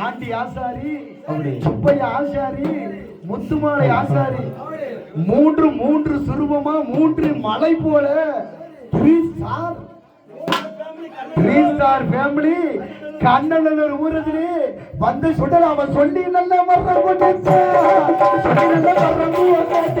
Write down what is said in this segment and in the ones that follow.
Aunty ஆசாரி. சுப்பைய ஆசாரி முத்துமாலை ஆசாரி மூன்று மூன்று சுரூபமா மூன்று மலை போல. Three star three star family கண்ணனல்லர் ஊரெதிரே வந்து சுடல அவன் சொல்லி நல்ல வர்ற கொண்டு நல்ல வர்ற கும்பத்தில்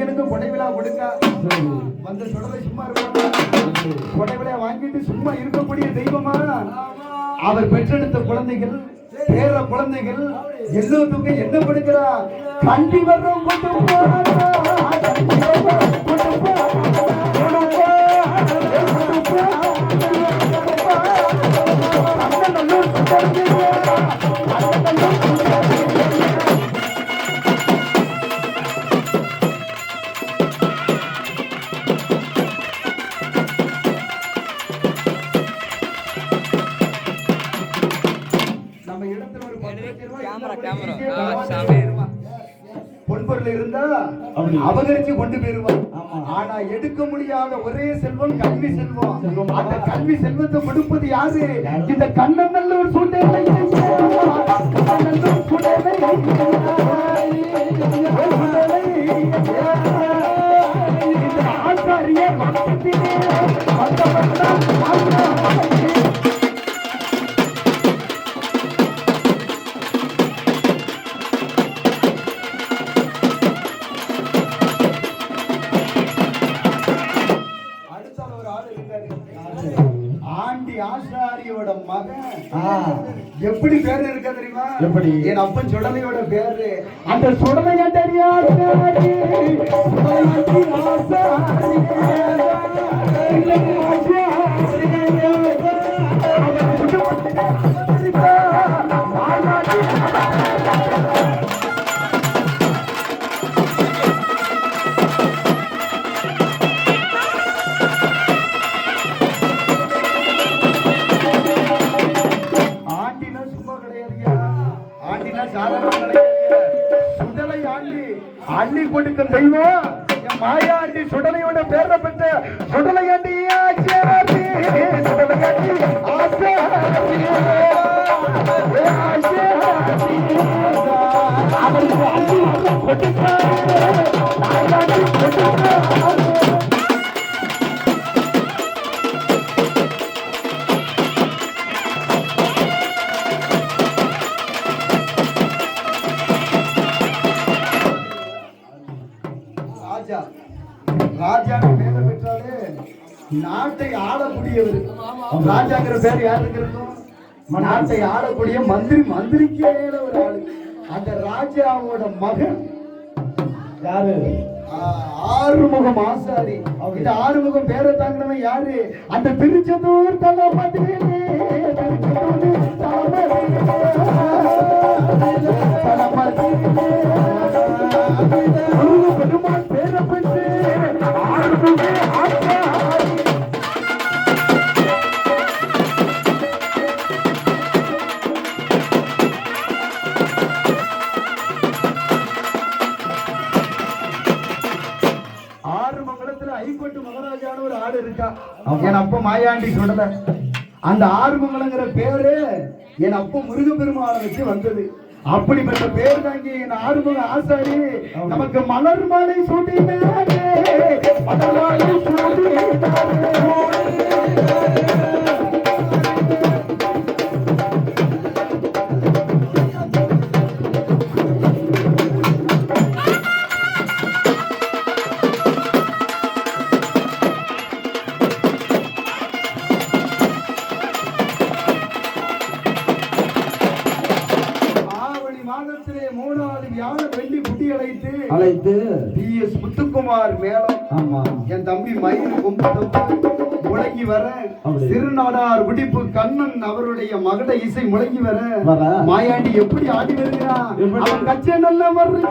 ஒன்று சேர்ந்து ஐயனுக்கு கொடை விழா கொடுக்க. வந்த சுடலை சும்மா இருப்பாங்க. கொடை வாங்கிட்டு சும்மா இருக்கக்கூடிய தெய்வமா? அவர் பெற்றெடுத்த குழந்தைகள் பேர குழந்தைகள் எல்லோருக்கும் என்ன கொடுக்கிறா கண்டி வர்றோம் கொண்டு போ, இருந்தா. அபகரிச்சு கொண்டு போயிருவான். ஆனா எடுக்க முடியாத ஒரே செல்வம் கல்வி செல்வம். அந்த கல்வி செல்வத்தை கொடுப்பது யாரு? இந்த கண்ணநல்லூர் சூழ்நிலை ஆசாரியோட மகன். எப்படி பேரு இருக்கா தெரியுமா? எப்படி? என் அப்பன் சுடலையோட பேரு. அந்த சுடலையாண்டி ஆசாரி அள்ளி கொடுத்தார் மாயாண்டி கொடுத்தார் ராஜா ராஜான்னு பேரை பெற்றாலே நாட்டை ஆளக்கூடியவர். ராஜாங்கிற பேர் யாருக்கு இருக்கும் நாட்டை ஆளக்கூடிய மந்திரி மந்திரிக்கே ஒரு ஆளு. அந்த ராஜாவோட மகன் யாரு? ஆறுமுகம் ஆசாரி. இந்த ஆறுமுகம் பேரை தாங்கினவன் யாரு? அந்த திருச்செந்தூர் திருச்செந்தூர் தளபதி. நடந்த அந்த ஆறுமங்கலங்கிற பேரு என் அப்ப முருகப்பெருமாளை வச்சு வந்தது. அப்படிப்பட்ட பேர் தாங்கி என் ஆறுமுக ஆசாரி நமக்கு மலர் மாலை சூட்டினாரே. மலர் மாலை சூட்டினாரே. அழைத்து டி எஸ் முத்துக்குமார் மேலம் ஆமா என் தம்பி மயில் கொம்பு தம்பு முழங்கி வர. திருநாடார் விடிப்பு கண்ணன் அவருடைய மகட இசை முழங்கி வர. மாயாண்டி எப்படி ஆடி வருகிறான்? அவன் கச்சை நல்ல மருந்து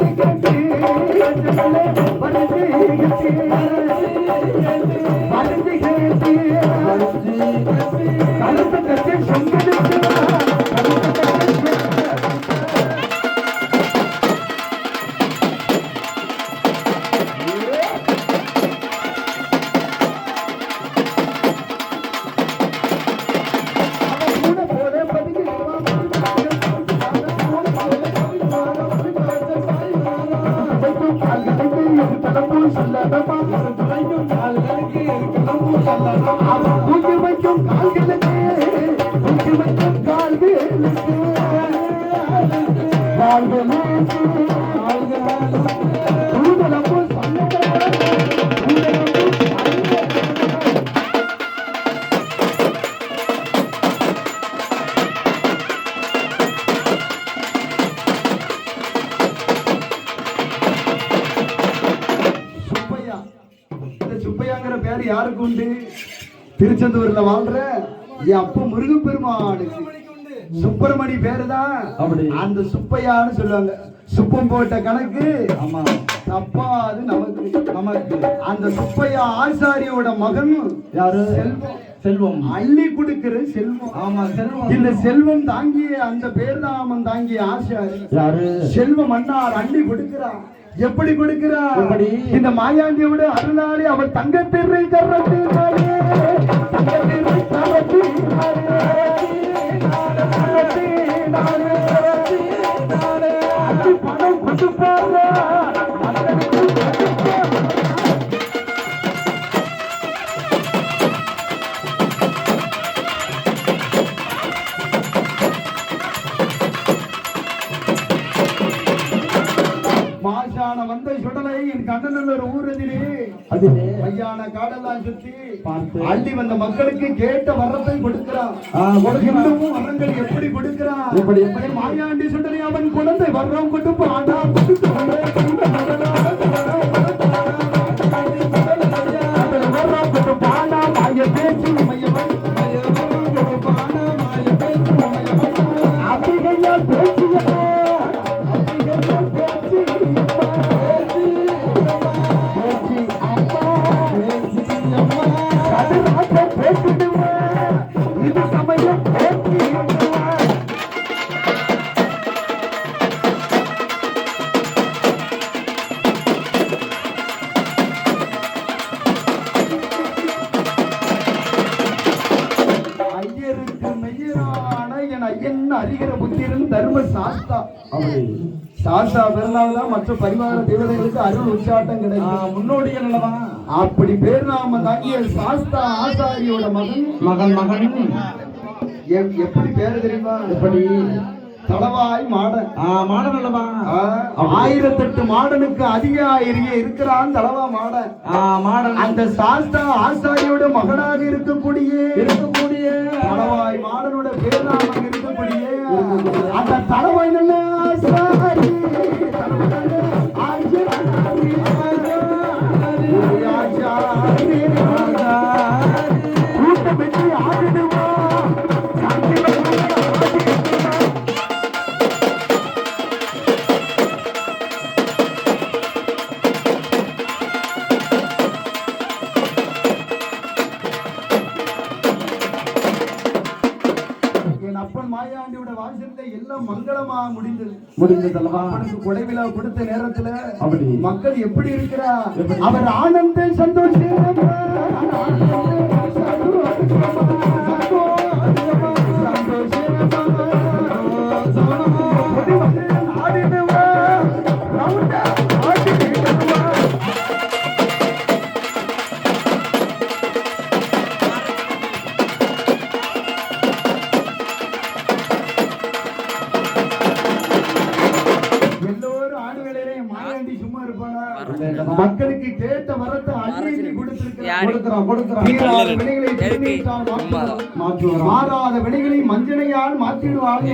உண்டு திருச்செந்தூர்ல வாழ்ற என் அப்ப முருகப்பெருமானுக்கு சுப்பிரமணி பேரு தான். அப்படி. அந்த சுப்பையான்னு சொல்லுவாங்க. சுப்பம் போட்ட கணக்கு ஆமா. தப்பா அது நமக்கு. நமக்கு. அந்த சுப்பையா ஆசாரியோட மகன் யாரு? செல்வம். செல்வம். அள்ளி கொடுக்கிற செல்வம். ஆமா செல்வம். இந்த செல்வம் தாங்கிய அந்த பேர் நாமம் தாங்கிய ஆசாரி. யாரு? செல்வம் அண்ணார் அள்ளி கொடுக்கிறார் எப்படி கொடுக்கிறார்? இந்த மாயாண்டியோட அருளாளி அவர் தங்கத்திரை கரத்தினாலே தங்கத்திரை கரத்தினாலே அள்ளி வந்த மக்களுக்கு கேட்ட வரத்தை கொடுக்கிறான். இன்னமும் வரங்கள் எப்படி கொடுக்கிறான்? எப்படி, எப்படி? மாயாண்டி சுடலை அவன் குழந்தை வர்றோம் கொடுப்பான். ஐயன் அறிகிற புத்திரன் தர்ம சாஸ்தா. அப்படி சாஸ்தா பிறந்தால் தான் மற்ற பரிவார தேவதைகளுக்கு அருள் உச்சாட்டம் கிடைக்கும். முன்னோடிகள் அல்லவா அப்படி பேர் நாம தாங்கிய சாஸ்தா ஆசாரியோட மகன். மகன் மகன். எப்- எப்படி பேரு தெரியுமா? எப்படி? தளவாய் மாடன். மாடன் அல்லவா? ஆயிரத்தெட்டு மாடனுக்கு அதிகாரியே இருக்கிறான் தளவா மாடன். மாடன். அந்த சாஸ்தா ஆசாரியோட மகனாக இருக்கக்கூடிய முடிந்ததல்லவா கொடை விழா கொடுத்த நேரத்துல அப்படி. மக்கள் எப்படி இருக்கிறா எப்படி? அவர் ஆனந்த சந்தோஷமா மாற்றுவார். மாற்றுவோம் மாறாத வினைகளை மஞ்சனையால் மாற்றிடுவாள்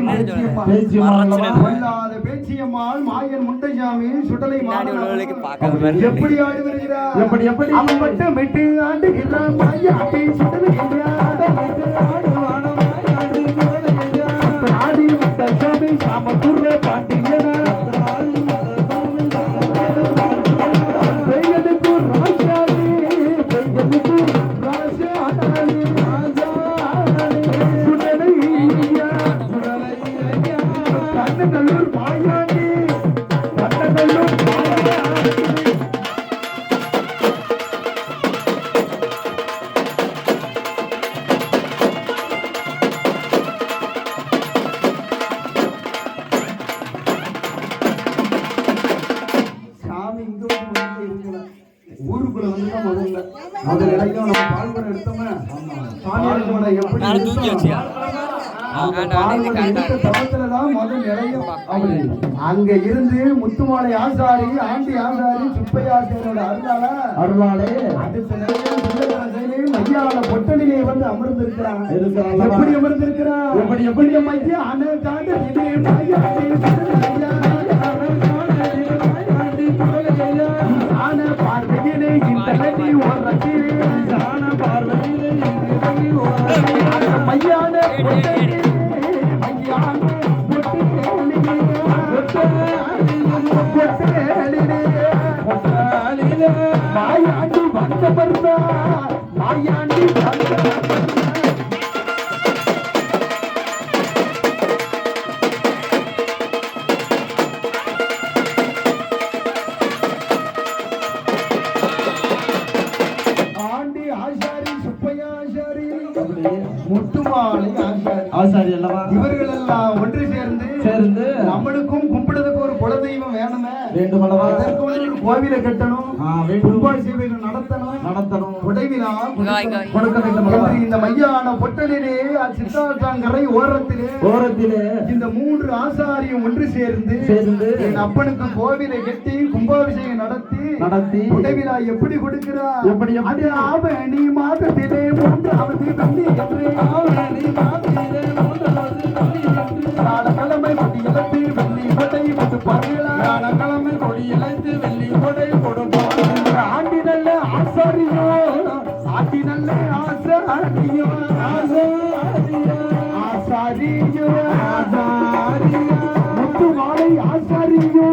பேச்சியம்மாள் மாயன் முண்டைசாமி சுடலை எப்படி ஆடி வருகிறார்? எப்படி எப்படி? அவன் மட்டும் விட்டு ஆண்டுகிறான் மாயாட்டி சுடலை அங்க இருந்து முத்துமாலை ஆசாரி ஆண்டி ஆசாரி சுப்பை ஆசாரியோட அருளால அருளாளே அடுத்த நிலையம் பிள்ளையாசையிலே மையால பொட்டலிலே வந்து அமர்ந்திருக்கிறான் எப்படி அமர்ந்திருக்கிறான் எப்படி, எப்படி? மையா அன காண்டதிலே ஆசாரி அல்லவா? இவர்கள் எல்லாம் ஒன்று சேர்ந்து சேர்ந்து நம்மளுக்கும் கும்பிடுறதுக்கு ஒரு குலதெய்வம் வேணுமே. வேண்டும் அல்லவா கோவிலை கட்டணும் ஆ, வேண்டும். கும்பாபிஷேகம் நடத்தணும் நடத்தணும். உடைவிழா. கொடுக்க வேண்டும். இந்த மையான பொட்டலிலே சித்தாச்சாங்கரை ஓரத்திலே ஓரத்திலே இந்த மூன்று ஆசாரியும் ஒன்று சேர்ந்து சேர்ந்து என் அப்பனுக்கு கோவிலை கட்டி கும்பாபிஷேகம் நடத்தி நடத்தி உடைவிழா எப்படி கொடுக்கிறா எப்படி? அது ஆவணி மாதத்திலே மூன்றாவது வெள்ளி என்று. ஆவணி மாதத்திலே மூன்றாவது வெள்ளி என்று. காலக்கிழமை கொடி இழந்து வெள்ளி கொடை கொடுப்பார்களா காலக்கிழமை கொடி இழந்து வெள்ளி Thank you.